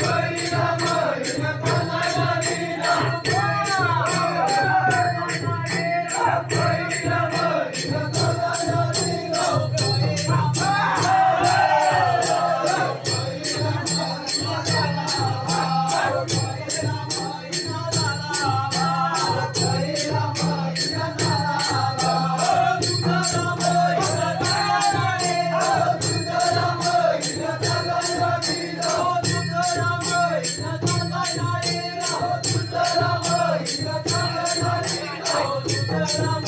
Yeah. Rama